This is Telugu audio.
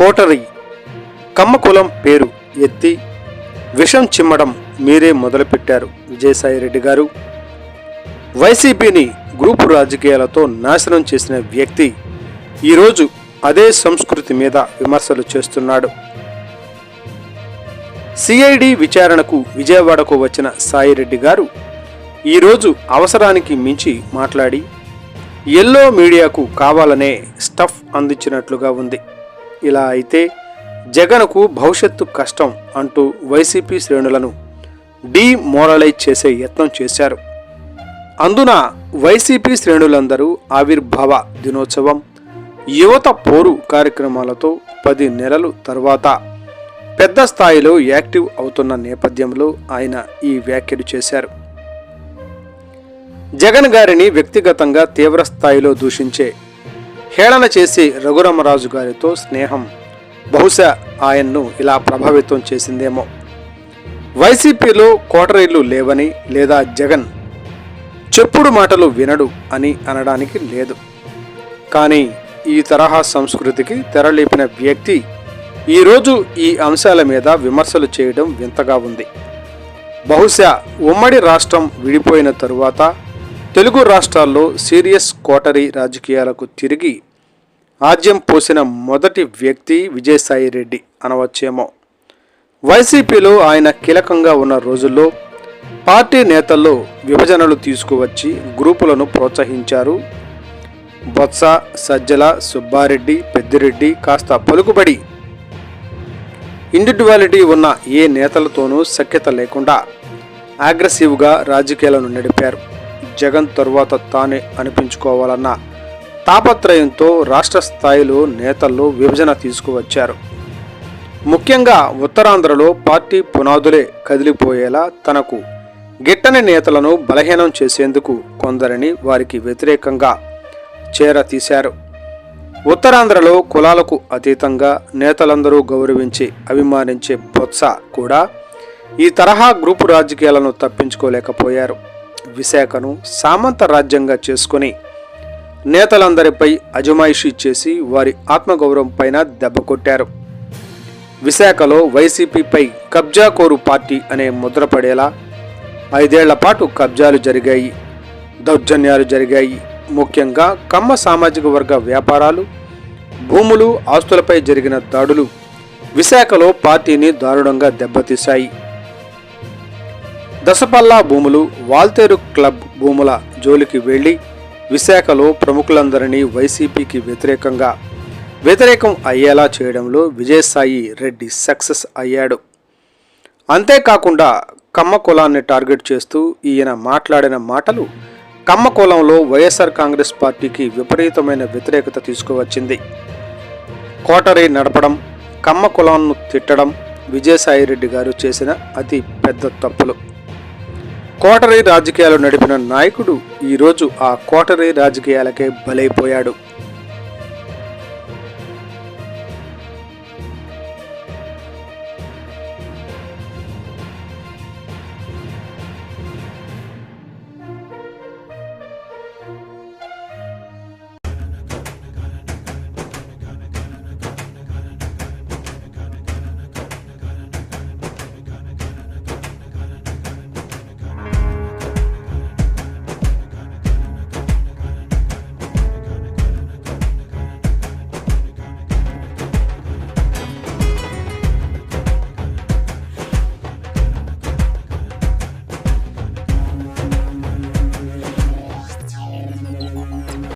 కోటరి కమ్మ కులం పేరు ఎత్తి విషం చిమ్మడం మీరే మొదలుపెట్టారు విజయసాయిరెడ్డి గారు. వైసీపీని గ్రూపు రాజకీయాలతో నాశనం చేసిన వ్యక్తి ఈరోజు అదే సంస్కృతి మీద విమర్శలు చేస్తున్నాడు. సిఐడి విచారణకు విజయవాడకు వచ్చిన సాయిరెడ్డి గారు ఈరోజు అవసరానికి మించి మాట్లాడి ఎల్లో మీడియాకు కావాలనే స్టఫ్ అందించినట్లుగా ఉంది. ఇలా అయితే జగన్కు భవిష్యత్తు కష్టం అంటూ వైసీపీ శ్రేణులను డీమోరలైజ్ చేసే యత్నం చేశారు. అందున వైసీపీ శ్రేణులందరూ ఆవిర్భావ దినోత్సవం యువత పోరు కార్యక్రమాలతో పది నెలలు తర్వాత పెద్ద స్థాయిలో యాక్టివ్ అవుతున్న నేపథ్యంలో ఆయన ఈ వ్యాఖ్యలు చేశారు. జగన్ గారిని వ్యక్తిగతంగా తీవ్ర స్థాయిలో దూషించే హేళన చేసి రఘురామరాజు గారితో స్నేహం. బహుశా ఆయన్ను ఇలా ప్రభావితం చేసిందేమో. వైసీపీలో కోటరీలు లేవని లేదా జగన్ చెప్పుడు మాటలు వినడు అని అనడానికి లేదు. కానీ ఈ తరహా సంస్కృతికి తెరలేపిన వ్యక్తి ఈరోజు ఈ అంశాల మీద విమర్శలు చేయడం వింతగా ఉంది. బహుశా ఉమ్మడి రాష్ట్రం విడిపోయిన తరువాత తెలుగు రాష్ట్రాల్లో సీరియస్ కోటరీ రాజకీయాలకు తిరిగి ఆజ్యం పోసిన మొదటి వ్యక్తి విజయసాయి రెడ్డి అనవచ్చేమో. వైసీపీలో ఆయన కీలకంగా ఉన్న రోజుల్లో పార్టీ నేతల్లో విభజనలు తీసుకువచ్చి గ్రూపులను ప్రోత్సహించారు. బొత్స సజ్జల సుబ్బారెడ్డి పెద్దిరెడ్డి కాస్త పలుకుబడి ఇండివిజువాలిటీ ఉన్న ఏ నేతలతోనూ సఖ్యత లేకుండా అగ్రెసివ్గా రాజకీయాలను నడిపారు. జగన్ తరువాత తానే అనిపించుకోవాలన్న తాపత్రయంతో రాష్ట్ర స్థాయిలో నేతల్లో విభజన తీసుకువచ్చారు. ముఖ్యంగా ఉత్తరాంధ్రలో పార్టీ పునాదులే కదిలిపోయేలా తనకు గిట్టని నేతలను బలహీనం చేసేందుకు కొందరిని వారికి వ్యతిరేకంగా చేరతీశారు ఉత్తరాంధ్రలో కులాలకు అతీతంగా నేతలందరూ గౌరవించి అభిమానించే బొత్స కూడా ఈ తరహా గ్రూపు రాజకీయాలను తప్పించుకోలేకపోయారు. విశాఖను సామంత రాజ్యంగా చేసుకుని నేతలందరిపై అజమాయిషీ చేసి వారి ఆత్మగౌరవం పైన దెబ్బ కొట్టారు. విశాఖలో వైసీపీపై కబ్జా కోరు పార్టీ అనే ముద్రపడేలా ఐదేళ్ళ పాటు కబ్జాలు జరిగాయి. దౌర్జన్యాలు జరిగాయి. ముఖ్యంగా కమ్మ సామాజిక వర్గ వ్యాపారాలు భూములు ఆస్తులపై జరిగిన దాడులు విశాఖలో పార్టీని దారుణంగా దెబ్బతీశాయి. దశపల్లా భూములు వాల్తేరు క్లబ్ భూముల జోలికి వెళ్ళి విశాఖలో ప్రముఖులందరినీ వైసీపీకి వ్యతిరేకంగా వ్యతిరేకం అయ్యేలా చేయడంలో విజయసాయి రెడ్డి సక్సెస్ అయ్యాడు. అంతేకాకుండా కమ్మ కులాన్ని టార్గెట్ చేస్తూ ఈయన మాట్లాడిన మాటలు కమ్మ కులంలో వైఎస్ఆర్ కాంగ్రెస్ పార్టీకి విపరీతమైన వ్యతిరేకత తీసుకువచ్చింది. కోటరీ నడపడం కమ్మ కులాన్ని తిట్టడం విజయసాయిరెడ్డి గారు చేసిన అతి పెద్ద తప్పులు. కోటరీ రాజకీయాలు నడిపిన నాయకుడు ఈరోజు ఆ కోటరీ రాజకీయాలకే బలైపోయాడు.